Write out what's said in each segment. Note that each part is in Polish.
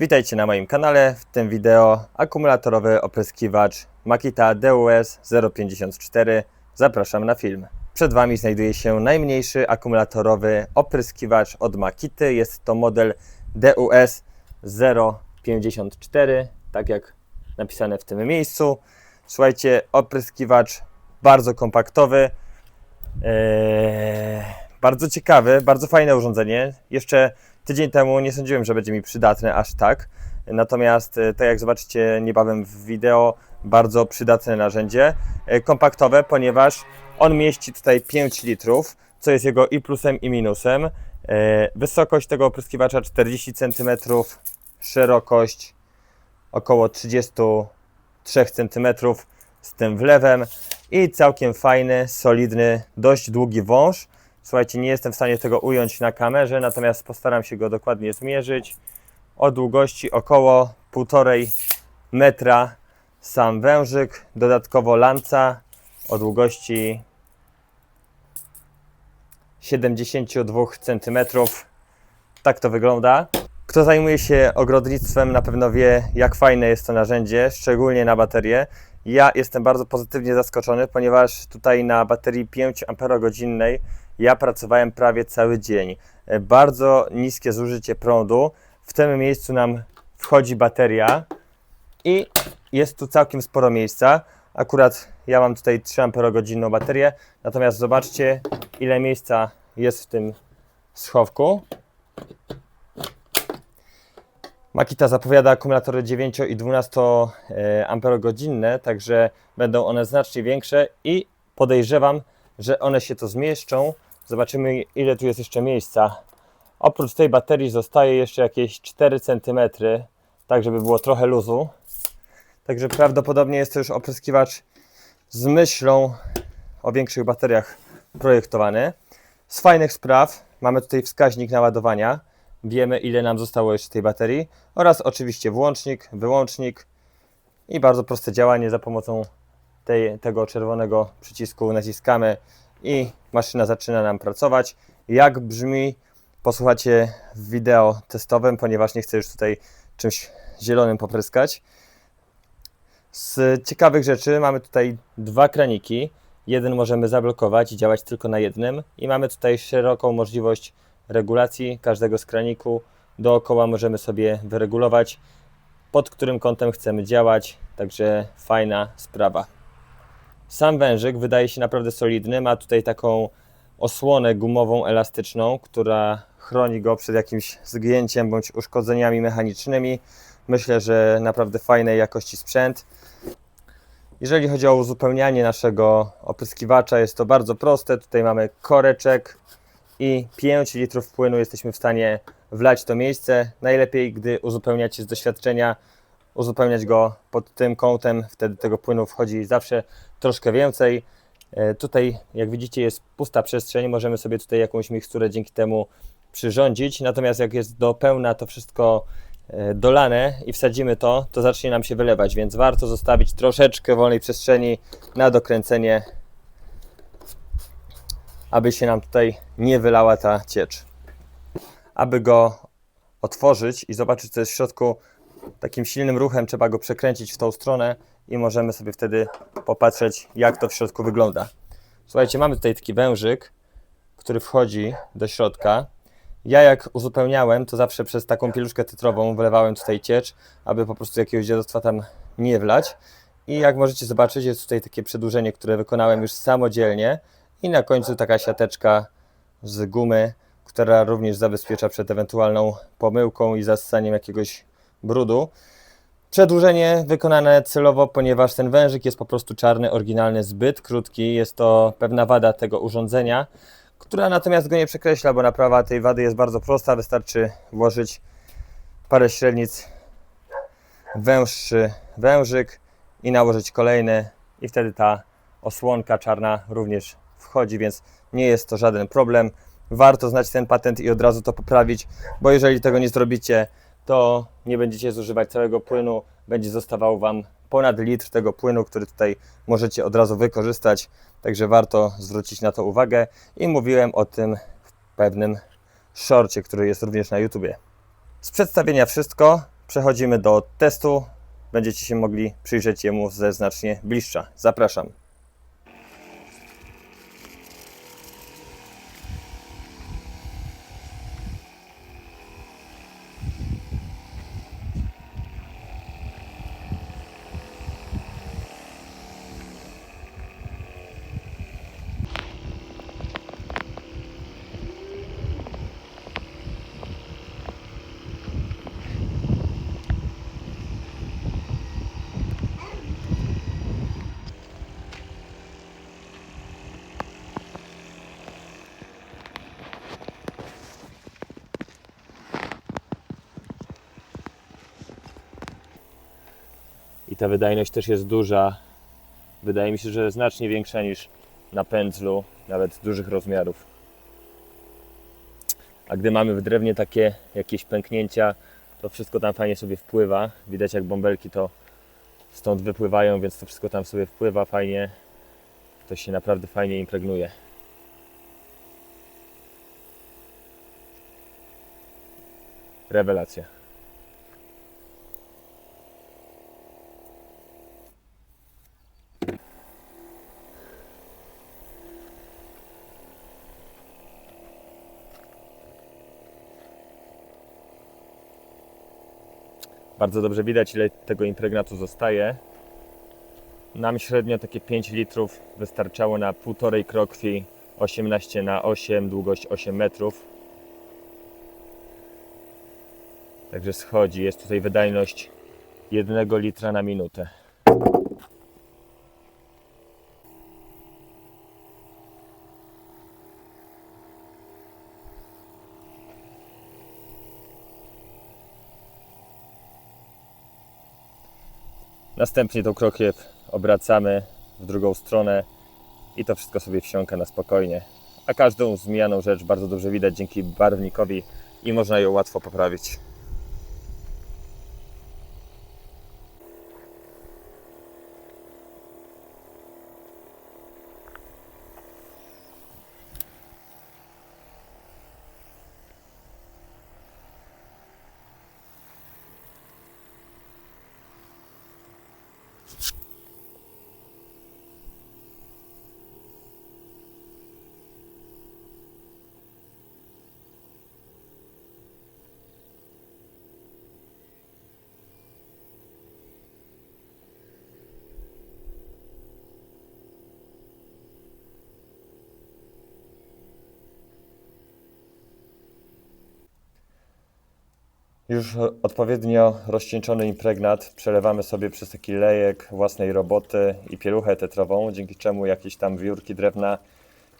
Witajcie na moim kanale. W tym wideo akumulatorowy opryskiwacz Makita DUS 054. Zapraszam na film. Przed Wami znajduje się najmniejszy akumulatorowy opryskiwacz od Makity. Jest to model DUS 054, tak jak napisane w tym miejscu. Słuchajcie, opryskiwacz bardzo kompaktowy, Eee, bardzo ciekawy, bardzo fajne urządzenie. Jeszcze tydzień temu nie sądziłem, że będzie mi przydatne aż tak. Natomiast, e, tak jak zobaczycie niebawem w wideo, bardzo przydatne narzędzie. E, Kompaktowe, ponieważ on mieści tutaj 5 litrów, co jest jego i plusem, i minusem. E, Wysokość tego opryskiwacza 40 cm, szerokość około 33 cm z tym wlewem i całkiem fajny, solidny, dość długi wąż. Słuchajcie, nie jestem w stanie tego ująć na kamerze, natomiast postaram się go dokładnie zmierzyć. O długości około 1,5 metra sam wężyk, dodatkowo lanca o długości 72 cm. Tak to wygląda. Kto zajmuje się ogrodnictwem, na pewno wie, jak fajne jest to narzędzie, szczególnie na baterię. Ja jestem bardzo pozytywnie zaskoczony, ponieważ tutaj na baterii 5 Ah ja pracowałem prawie cały dzień. E, Bardzo niskie zużycie prądu. W tym miejscu nam wchodzi bateria i jest tu całkiem sporo miejsca. Akurat ja mam tutaj 3 Ah baterię, natomiast zobaczcie, ile miejsca jest w tym schowku. Makita zapowiada akumulatory 9 i 12 amperogodzinne, także będą one znacznie większe i podejrzewam, że one się to zmieszczą. Zobaczymy ile tu jest jeszcze miejsca. Oprócz tej baterii zostaje jeszcze jakieś 4 cm, tak żeby było trochę luzu. Także prawdopodobnie jest to już opryskiwacz z myślą o większych bateriach projektowany. Z fajnych spraw mamy tutaj wskaźnik naładowania. Wiemy, ile nam zostało jeszcze tej baterii oraz oczywiście włącznik, wyłącznik i bardzo proste działanie za pomocą tej, tego czerwonego przycisku naciskamy i maszyna zaczyna nam pracować. Jak brzmi, posłuchacie w wideo testowym, ponieważ nie chcę już tutaj czymś zielonym popryskać. Z ciekawych rzeczy mamy tutaj dwa kraniki. Jeden możemy zablokować i działać tylko na jednym i mamy tutaj szeroką możliwość regulacji każdego z kraniku. Dookoła możemy sobie wyregulować, pod którym kątem chcemy działać, także fajna sprawa. Sam wężyk wydaje się naprawdę solidny, ma tutaj taką osłonę gumową, elastyczną, która chroni go przed jakimś zgięciem bądź uszkodzeniami mechanicznymi. Myślę, że naprawdę fajnej jakości sprzęt. Jeżeli chodzi o uzupełnianie naszego opryskiwacza, jest to bardzo proste. Tutaj mamy koreczek i 5 litrów płynu jesteśmy w stanie wlać to miejsce. Najlepiej, gdy uzupełniacie z doświadczenia, uzupełniać go pod tym kątem, wtedy tego płynu wchodzi zawsze troszkę więcej. E, Tutaj, jak widzicie, jest pusta przestrzeń, możemy sobie tutaj jakąś miksturę dzięki temu przyrządzić. Natomiast jak jest do pełna to wszystko e, dolane i wsadzimy to, to zacznie nam się wylewać, więc warto zostawić troszeczkę wolnej przestrzeni na dokręcenie, aby się nam tutaj nie wylała ta ciecz. Aby go otworzyć i zobaczyć, co jest w środku, takim silnym ruchem trzeba go przekręcić w tą stronę i możemy sobie wtedy popatrzeć, jak to w środku wygląda. Słuchajcie, mamy tutaj taki wężyk, który wchodzi do środka. Ja jak uzupełniałem, to zawsze przez taką pieluszkę tytrową wylewałem tutaj ciecz, aby po prostu jakiegoś dziadostwa tam nie wlać. I jak możecie zobaczyć, jest tutaj takie przedłużenie, które wykonałem już samodzielnie. I na końcu taka siateczka z gumy, która również zabezpiecza przed ewentualną pomyłką i zassaniem jakiegoś brudu. Przedłużenie wykonane celowo, ponieważ ten wężyk jest po prostu czarny, oryginalny, zbyt krótki. Jest to pewna wada tego urządzenia, która natomiast go nie przekreśla, bo naprawa tej wady jest bardzo prosta. Wystarczy włożyć parę średnic, węższy wężyk i nałożyć kolejny i wtedy ta osłonka czarna również wchodzi, więc nie jest to żaden problem. Warto znać ten patent i od razu to poprawić, bo jeżeli tego nie zrobicie, to nie będziecie zużywać całego płynu, będzie zostawał Wam ponad litr tego płynu, który tutaj możecie od razu wykorzystać, także warto zwrócić na to uwagę i mówiłem o tym w pewnym shorcie, który jest również na YouTubie. Z przedstawienia wszystko. przechodzimy do testu. Będziecie się mogli przyjrzeć jemu ze znacznie bliższa. Zapraszam. Ta wydajność też jest duża. Wydaje mi się, że znacznie większa niż na pędzlu, nawet dużych rozmiarów. A gdy mamy w drewnie takie jakieś pęknięcia, to wszystko tam fajnie sobie wpływa. Widać jak bąbelki to stąd wypływają, więc to wszystko tam sobie wpływa fajnie. To się naprawdę fajnie impregnuje. Rewelacja. Bardzo dobrze widać, ile tego impregnatu zostaje. Nam średnio takie 5 litrów wystarczało na półtorej krokwi 18 na 8, długość 8 metrów. Także schodzi. Jest tutaj wydajność 1 litra na minutę. Następnie tą krokiew obracamy w drugą stronę i to wszystko sobie wsiąka na spokojnie. A każdą zmijaną rzecz bardzo dobrze widać dzięki barwnikowi i można ją łatwo poprawić. Już odpowiednio rozcieńczony impregnat przelewamy sobie przez taki lejek własnej roboty i pieluchę tetrową, dzięki czemu jakieś tam wiórki drewna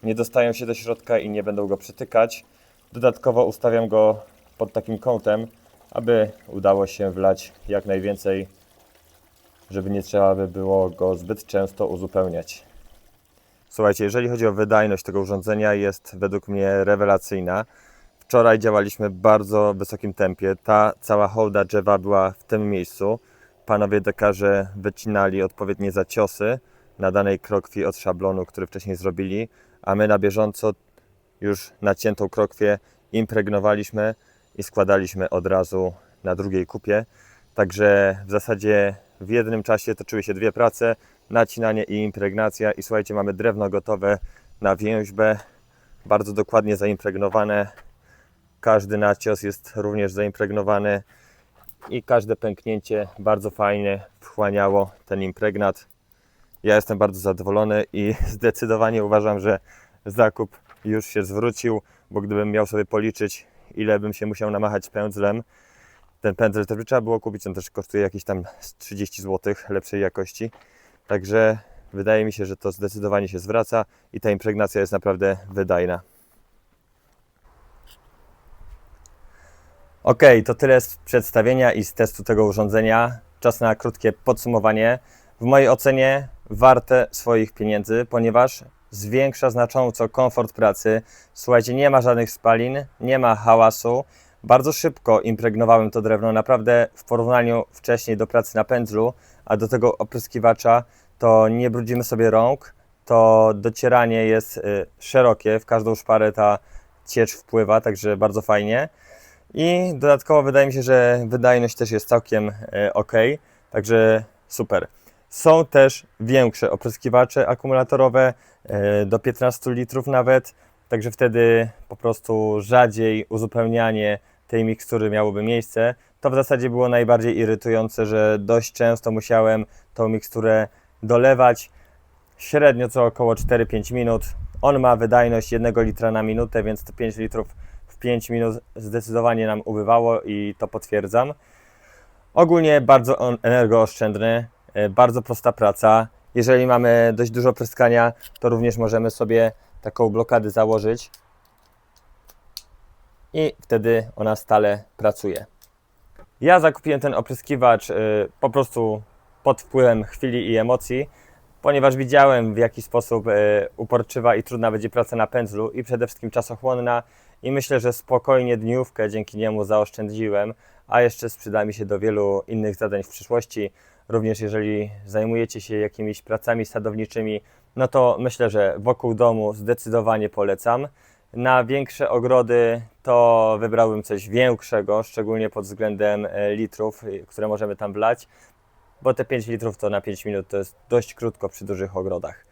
nie dostają się do środka i nie będą go przytykać. Dodatkowo ustawiam go pod takim kątem, aby udało się wlać jak najwięcej, żeby nie trzeba by było go zbyt często uzupełniać. Słuchajcie, jeżeli chodzi o wydajność tego urządzenia, jest według mnie rewelacyjna. Wczoraj działaliśmy w bardzo wysokim tempie. Ta cała holda drzewa była w tym miejscu. Panowie dekarze wycinali odpowiednie zaciosy na danej krokwi od szablonu, który wcześniej zrobili, a my na bieżąco już naciętą krokwię impregnowaliśmy i składaliśmy od razu na drugiej kupie. Także w zasadzie w jednym czasie toczyły się dwie prace, nacinanie i impregnacja i słuchajcie, mamy drewno gotowe na więźbę, bardzo dokładnie zaimpregnowane. Każdy nacios jest również zaimpregnowany i każde pęknięcie bardzo fajnie wchłaniało ten impregnat. Ja jestem bardzo zadowolony i zdecydowanie uważam, że zakup już się zwrócił, bo gdybym miał sobie policzyć, ile bym się musiał namachać pędzlem, ten pędzel też by trzeba było kupić, on też kosztuje jakieś tam z 30 zł lepszej jakości. Także wydaje mi się, że to zdecydowanie się zwraca i ta impregnacja jest naprawdę wydajna. Ok, to tyle z przedstawienia i z testu tego urządzenia. Czas na krótkie podsumowanie. W mojej ocenie warte swoich pieniędzy, ponieważ zwiększa znacząco komfort pracy. Słuchajcie, nie ma żadnych spalin, nie ma hałasu. Bardzo szybko impregnowałem to drewno, naprawdę w porównaniu wcześniej do pracy na pędzlu, a do tego opryskiwacza, to nie brudzimy sobie rąk, to docieranie jest y, szerokie, w każdą szparę ta ciecz wpływa, także bardzo fajnie. I dodatkowo wydaje mi się, że wydajność też jest całkiem e, ok, także super. Są też większe opryskiwacze akumulatorowe, e, do 15 litrów nawet, także wtedy po prostu rzadziej uzupełnianie tej mikstury miałoby miejsce. To w zasadzie było najbardziej irytujące, że dość często musiałem tą miksturę dolewać średnio co około 4-5 minut. On ma wydajność 1 litra na minutę, więc to 5 litrów 5 minut zdecydowanie nam ubywało i to potwierdzam. Ogólnie bardzo energooszczędny, e, bardzo prosta praca. Jeżeli mamy dość dużo pryskania, to również możemy sobie taką blokadę założyć i wtedy ona stale pracuje. Ja zakupiłem ten opryskiwacz y, po prostu pod wpływem chwili i emocji, ponieważ widziałem w jaki sposób y, uporczywa i trudna będzie praca na pędzlu i przede wszystkim czasochłonna i myślę, że spokojnie dniówkę dzięki niemu zaoszczędziłem, a jeszcze przyda mi się do wielu innych zadań w przyszłości. Również jeżeli zajmujecie się jakimiś pracami sadowniczymi, no to myślę, że wokół domu zdecydowanie polecam. Na większe ogrody to wybrałbym coś większego, szczególnie pod względem e, litrów, y, które możemy tam wlać, bo te 5 litrów to na 5 minut to jest dość krótko przy dużych ogrodach.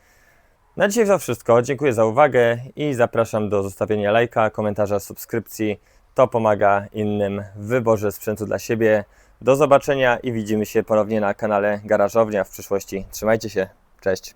Na dzisiaj to wszystko. Dziękuję za uwagę i zapraszam do zostawienia lajka, komentarza, subskrypcji. To pomaga innym w wyborze sprzętu dla siebie. Do zobaczenia i widzimy się ponownie na kanale Garażownia w przyszłości. Trzymajcie się. Cześć.